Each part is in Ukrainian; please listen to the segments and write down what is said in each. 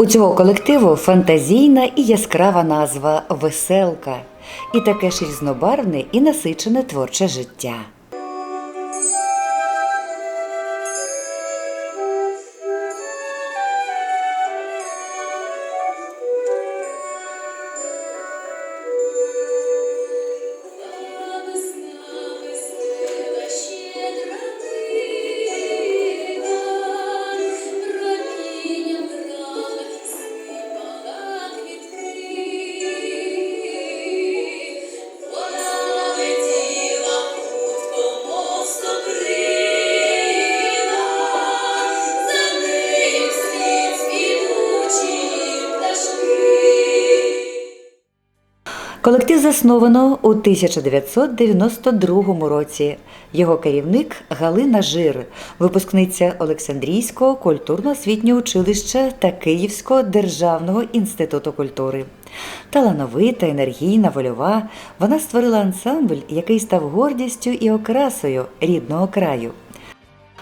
У цього колективу фантазійна і яскрава назва Веселка, і таке ж різнобарвне і насичене творче життя. Колектив засновано у 1992 році. Його керівник Галина Жир, випускниця Олександрійського культурно-освітнього училища та Київського державного інституту культури. Талановита, енергійна, вольова, вона створила ансамбль, який став гордістю і окрасою рідного краю.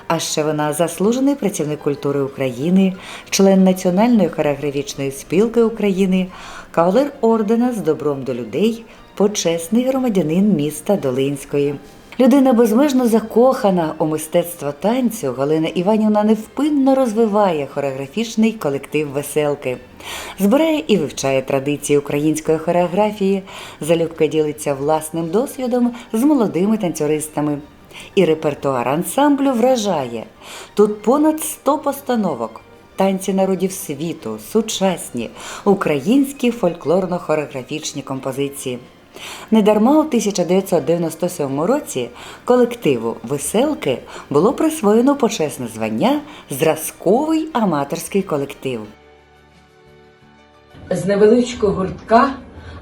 А ще вона заслужений працівник культури України, член Національної хореографічної спілки України, кавалер ордена з добром до людей, почесний громадянин міста Долинської. Людина безмежно закохана у мистецтво танцю, Галина Іванівна невпинно розвиває хореографічний колектив веселки, збирає і вивчає традиції української хореографії, залюбки ділиться власним досвідом з молодими танцюристами. І репертуар ансамблю вражає. Тут понад 100 постановок. Танці народів світу, сучасні, українські фольклорно-хореографічні композиції. Недарма у 1997 році колективу Веселки було присвоєно почесне звання Зразковий аматорський колектив. З невеличкого гуртка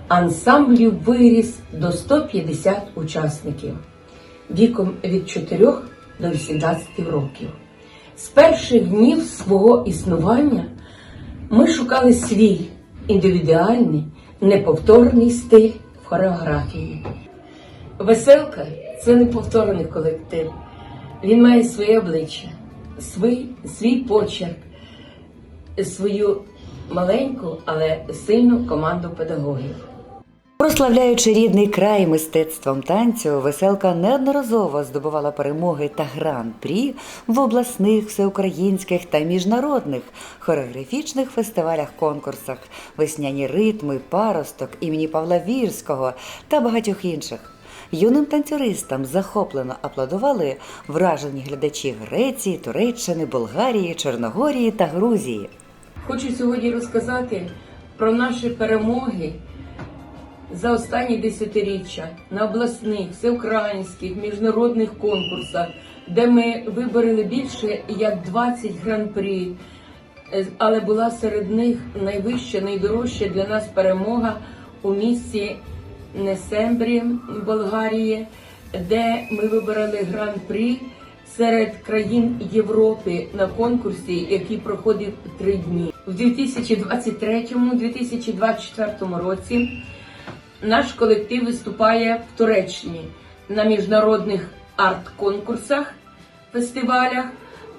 ансамблів виріс до 150 учасників віком від 4 до 18 років. З перших днів свого існування ми шукали свій індивідуальний, неповторний стиль в хореографії. Веселка це неповторний колектив. Він має своє обличчя, свій, свій почерк, свою маленьку, але сильну команду педагогів. Прославляючи рідний край мистецтвом танцю, веселка неодноразово здобувала перемоги та гран-прі в обласних, всеукраїнських та міжнародних хореографічних фестивалях-конкурсах, весняні ритми, паросток імені Павла Вірського та багатьох інших. Юним танцюристам захоплено аплодували вражені глядачі Греції, Туреччини, Болгарії, Чорногорії та Грузії. Хочу сьогодні розказати про наші перемоги за останні десятиріччя на обласних, всеукраїнських, міжнародних конкурсах, де ми вибороли більше як 20 гран-прі. Е, Але була серед них найвища, найдорожча для нас перемога у місті Несембрі, Болгарії, де ми вибороли гран-прі серед країн Європи на конкурсі, який проходив три дні. У 2023-2024 році наш колектив виступає в Туреччині на міжнародних арт-конкурсах, фестивалях,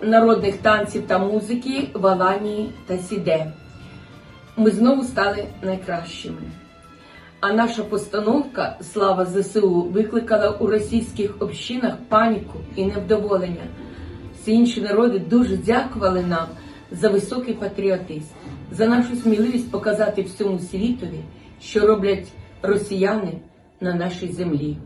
народних танців та музики в Аланії та Сіде. Ми знову стали найкращими. А наша постановка Слава ЗСУ викликала у російських общинах паніку і невдоволення. Всі інші народи дуже дякували нам за високий патріотизм, за нашу сміливість показати всьому світові, що роблять росіяни на нашій землі.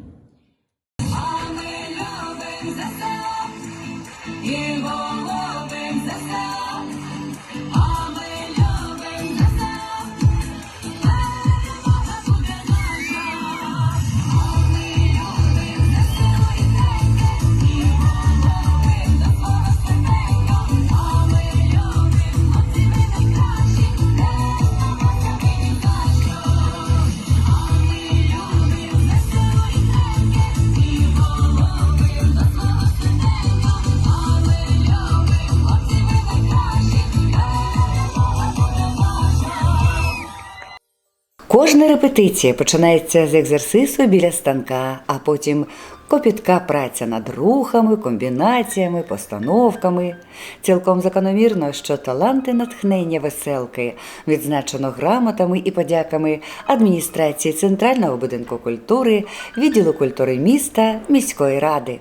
Кожна репетиція починається з екзерсису біля станка, а потім Копітка праця над рухами, комбінаціями, постановками. Цілком закономірно, що таланти натхнення веселки відзначено грамотами і подяками адміністрації Центрального будинку культури, відділу культури міста, міської ради.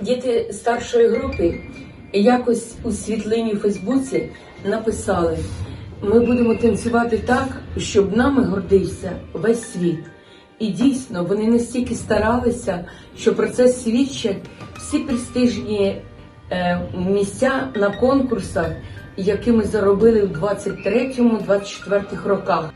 Діти старшої групи якось у світлині Фейсбуці написали: ми будемо танцювати так, щоб нами гордився весь світ. І дійсно вони настільки старалися, що про це свідчать всі престижні е, місця на конкурсах, які ми заробили в 23-24 роках.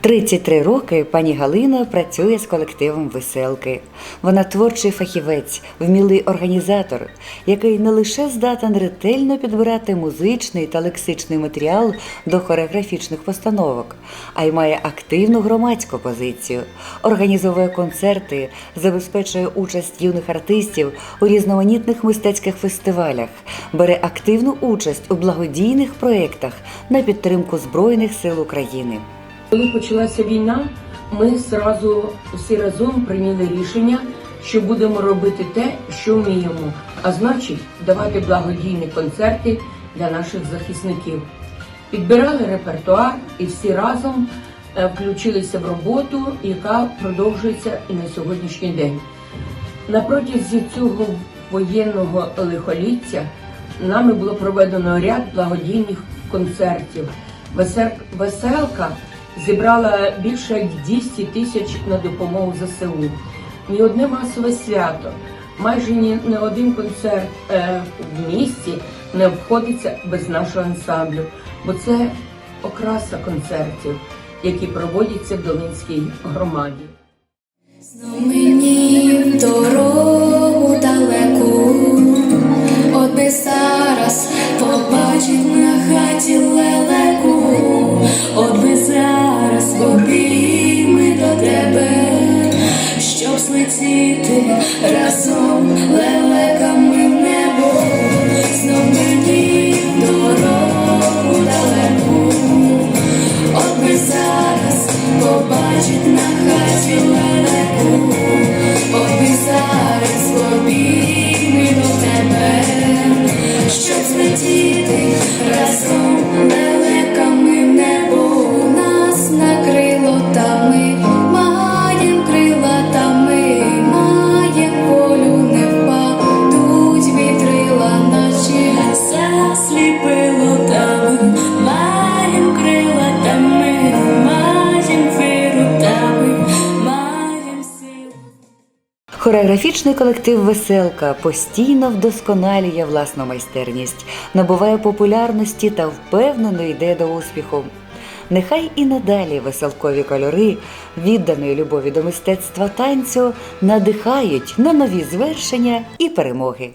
33 роки пані Галина працює з колективом веселки. Вона творчий фахівець, вмілий організатор, який не лише здатен ретельно підбирати музичний та лексичний матеріал до хореографічних постановок, а й має активну громадську позицію, організовує концерти, забезпечує участь юних артистів у різноманітних мистецьких фестивалях, бере активну участь у благодійних проєктах на підтримку Збройних сил України. Коли почалася війна, ми зразу всі разом прийняли рішення, що будемо робити те, що вміємо, а значить, давати благодійні концерти для наших захисників. Підбирали репертуар і всі разом е, включилися в роботу, яка продовжується і на сьогоднішній день. На протязі цього воєнного лихоліття нами було проведено ряд благодійних концертів. Веселка зібрала більше як 200 тисяч на допомогу ЗСУ. Ні одне масове свято, майже ні не один концерт е, в місті не обходиться без нашого ансамблю, бо це окраса концертів, які проводяться в Долинській громаді. Мені дорогу далеку, от би зараз побачить на хаті лелеку, злетіти разом Хореографічний колектив Веселка постійно вдосконалює власну майстерність, набуває популярності та впевнено йде до успіху. Нехай і надалі веселкові кольори відданої любові до мистецтва танцю надихають на нові звершення і перемоги.